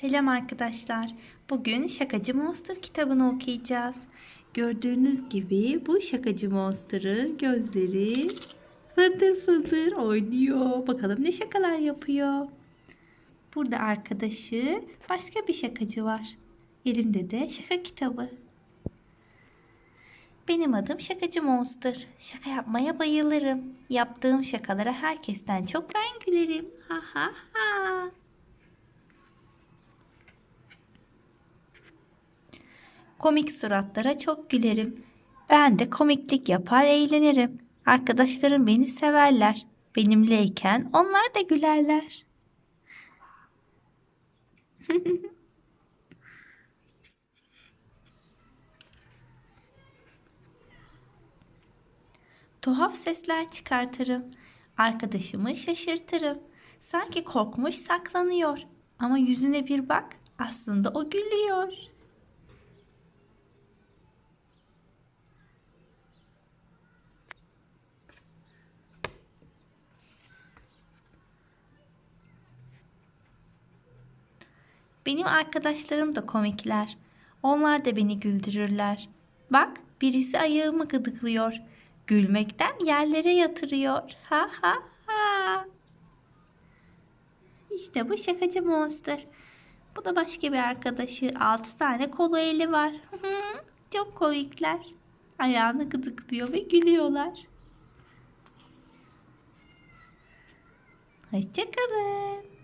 Selam arkadaşlar. Bugün Şakacı Monster kitabını okuyacağız. Gördüğünüz gibi bu Şakacı Monster'ın gözleri fıldır fıldır oynuyor. Bakalım ne şakalar yapıyor. Burada arkadaşı başka bir şakacı var. Elinde de şaka kitabı. Benim adım Şakacı Monster. Şaka yapmaya bayılırım. Yaptığım şakalara herkesten çok ben gülerim. Ha ha ha. Komik suratlara çok gülerim. Ben de komiklik yapar eğlenirim. Arkadaşlarım beni severler. Benimleyken onlar da gülerler. Tuhaf sesler çıkartırım. Arkadaşımı şaşırtırım. Sanki korkmuş saklanıyor. Ama yüzüne bir bak, aslında o gülüyor. Benim arkadaşlarım da komikler. Onlar da beni güldürürler. Bak, birisi ayağımı gıdıklıyor. Gülmekten yerlere yatırıyor. Ha ha ha. İşte bu şakacı monster. Bu da başka bir arkadaşı. Altı tane kolu eli var. Çok komikler. Ayağını gıdıklıyor ve gülüyorlar. Hoşçakalın.